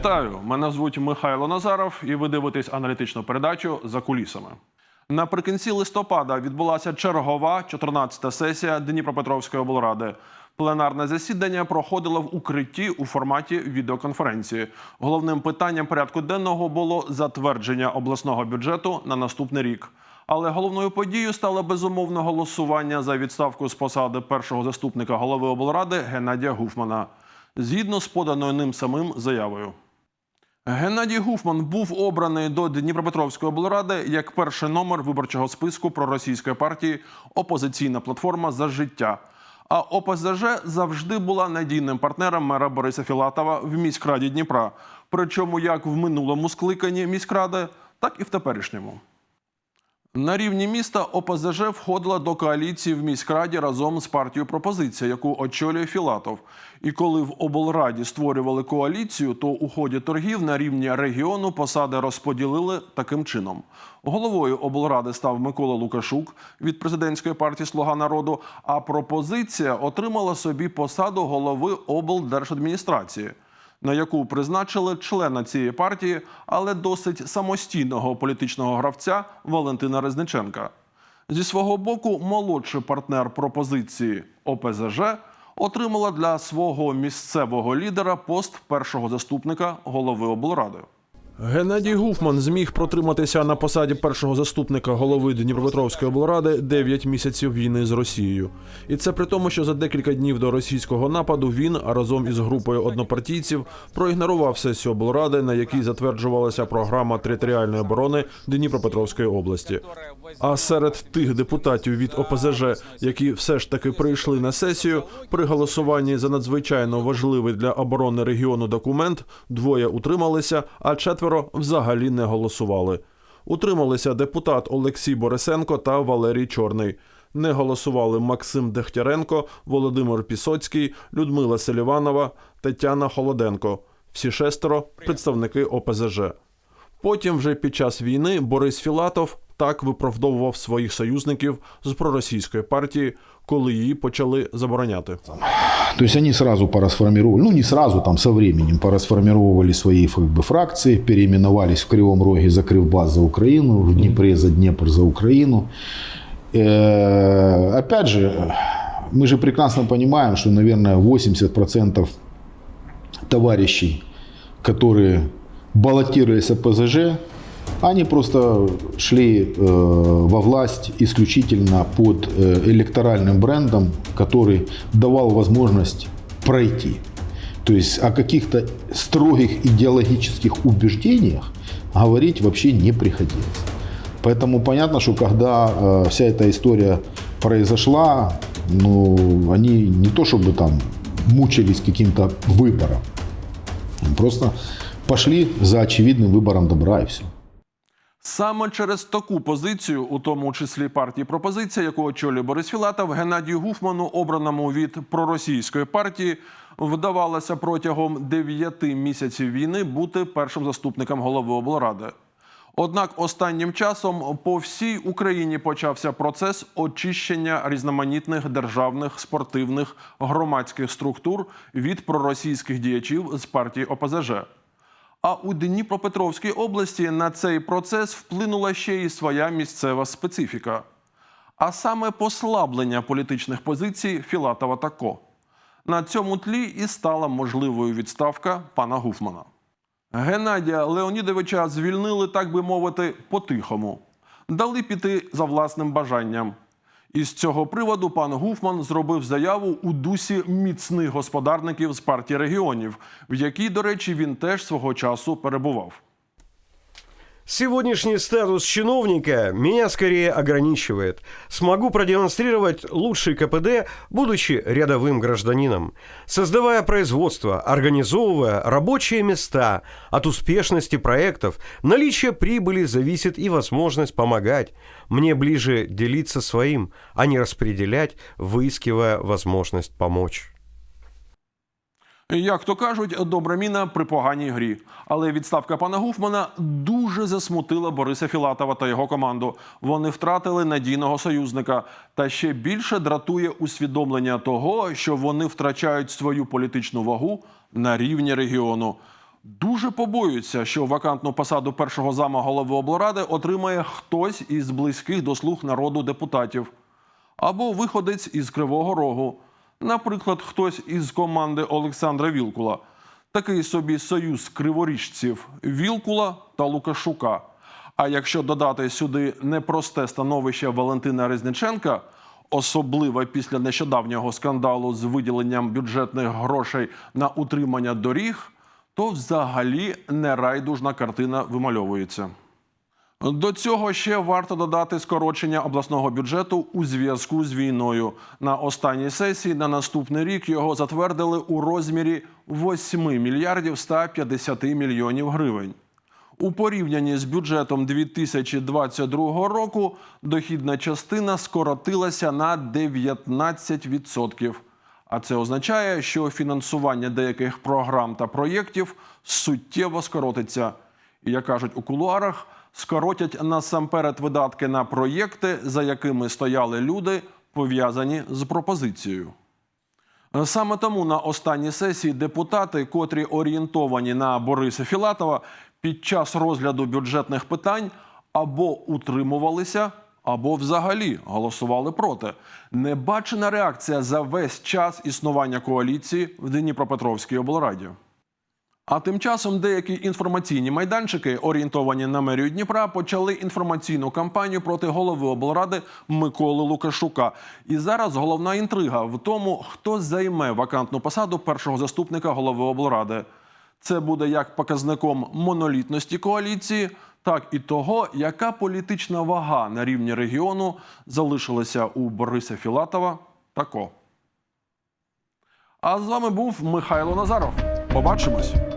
Вітаю! Мене звуть Михайло Назаров, і ви дивитесь аналітичну передачу за кулісами. Наприкінці листопада відбулася чергова 14-та сесія Дніпропетровської облради. Пленарне засідання проходило в укритті у форматі відеоконференції. Головним питанням порядку денного було затвердження обласного бюджету на наступний рік. Але головною подією стало безумовне голосування за відставку з посади першого заступника голови облради Геннадія Гуфмана, згідно з поданою ним самим заявою. Геннадій Гуфман був обраний до Дніпропетровської облради як перший номер виборчого списку проросійської партії Опозиційна платформа за життя. А ОПЗЖ завжди була надійним партнером мера Бориса Філатова в міськраді Дніпра. Причому як в минулому скликанні міськради, так і в теперішньому. На рівні міста ОПЗЖ входила до коаліції в міськраді разом з партією Пропозиція, яку очолює Філатов. І коли в облраді створювали коаліцію, то у ході торгів на рівні регіону посади розподілили таким чином. Головою облради став Микола Лукашук від президентської партії Слуга народу. А пропозиція отримала собі посаду голови облдержадміністрації на яку призначили члена цієї партії, але досить самостійного політичного гравця Валентина Резниченка. Зі свого боку, молодший партнер пропозиції ОПЗЖ отримала для свого місцевого лідера пост першого заступника голови облради. Геннадій Гуфман зміг протриматися на посаді першого заступника голови Дніпропетровської облради 9 місяців війни з Росією. І це при тому, що за декілька днів до російського нападу він разом із групою однопартійців проігнорував сесію облради, на якій затверджувалася програма територіальної оборони Дніпропетровської області. А серед тих депутатів від ОПЗЖ, які все ж таки прийшли на сесію, при голосуванні за надзвичайно важливий для оборони регіону документ двоє утрималися, а четверо взагалі не голосували. Утрималися депутат Олексій Борисенко та Валерій Чорний. Не голосували Максим Дегтяренко, Володимир Пісоцький, Людмила Селіванова, Тетяна Холоденко. Всі шестеро представники ОПЗЖ. Потім, вже під час війни, Борис Філатов так виправдовував своїх союзників з проросійської партії, коли її почали забороняти. То есть они сразу порасформировали, ну не сразу, там со временем порасформировали свои как бы, фракции, переименовались в Кривом Роге за Кривбас за Украину, в Днепре за Днепр за Украину. Э, Опять же, мы же прекрасно понимаем, что, наверное, 80% товарищей, которые баллотировались от ПЗЖ, они просто шли э, во власть исключительно под э, электоральным брендом, который давал возможность пройти. То есть о каких-то строгих идеологических убеждениях говорить вообще не приходилось. Поэтому понятно, что когда э, вся эта история произошла, ну, они не то чтобы там мучились каким-то выбором, просто пошли за очевидным выбором добра и все. Саме через таку позицію, у тому числі партії пропозиція, яку очолює Борис Філатов, Геннадію Гуфману, обраному від проросійської партії, вдавалося протягом 9 місяців війни бути першим заступником голови облради. Однак останнім часом по всій Україні почався процес очищення різноманітних державних спортивних громадських структур від проросійських діячів з партії ОПЗЖ. А у Дніпропетровській області на цей процес вплинула ще й своя місцева специфіка, а саме послаблення політичних позицій Філатова та Ко. На цьому тлі і стала можливою відставка пана Гуфмана. Геннадія Леонідовича звільнили, так би мовити, по-тихому, дали піти за власним бажанням. І з цього приводу пан Гуфман зробив заяву у дусі міцних господарників з партії регіонів, в якій, до речі, він теж свого часу перебував. Сегодняшний статус чиновника меня скорее ограничивает. Смогу продемонстрировать лучший КПД, будучи рядовым гражданином. Создавая производство, организовывая рабочие места, от успешности проектов, наличие прибыли зависит и возможность помогать. Мне ближе делиться своим, а не распределять, выискивая возможность помочь. Як то кажуть, добра міна при поганій грі. Але відставка пана Гуфмана дуже засмутила Бориса Філатова та його команду. Вони втратили надійного союзника. Та ще більше дратує усвідомлення того, що вони втрачають свою політичну вагу на рівні регіону. Дуже побоюються, що вакантну посаду першого зама голови облради отримає хтось із близьких до слуг народу депутатів. Або виходець із Кривого Рогу, наприклад, хтось із команди Олександра Вілкула, такий собі союз криворіжців Вілкула та Лукашука. А якщо додати сюди непросте становище Валентина Резниченка, особливо після нещодавнього скандалу з виділенням бюджетних грошей на утримання доріг, то взагалі нерайдужна картина вимальовується. До цього ще варто додати скорочення обласного бюджету у зв'язку з війною. На останній сесії на наступний рік його затвердили у розмірі 8 мільярдів 150 мільйонів гривень. У порівнянні з бюджетом 2022 року дохідна частина скоротилася на 19%. А це означає, що фінансування деяких програм та проєктів суттєво скоротиться. І, як кажуть у кулуарах, скоротять насамперед видатки на проєкти, за якими стояли люди, пов'язані з пропозицією. Саме тому на останній сесії депутати, котрі орієнтовані на Бориса Філатова, під час розгляду бюджетних питань або утримувалися, або взагалі голосували проти. Небачена реакція за весь час існування коаліції в Дніпропетровській облраді. А тим часом деякі інформаційні майданчики, орієнтовані на мерію Дніпра, почали інформаційну кампанію проти голови облради Миколи Лукашука. І зараз головна інтрига в тому, хто займе вакантну посаду першого заступника голови облради. Це буде як показником монолітності коаліції, так і того, яка політична вага на рівні регіону залишилася у Бориса Філатова та Ко. А з вами був Михайло Назаров. Побачимось.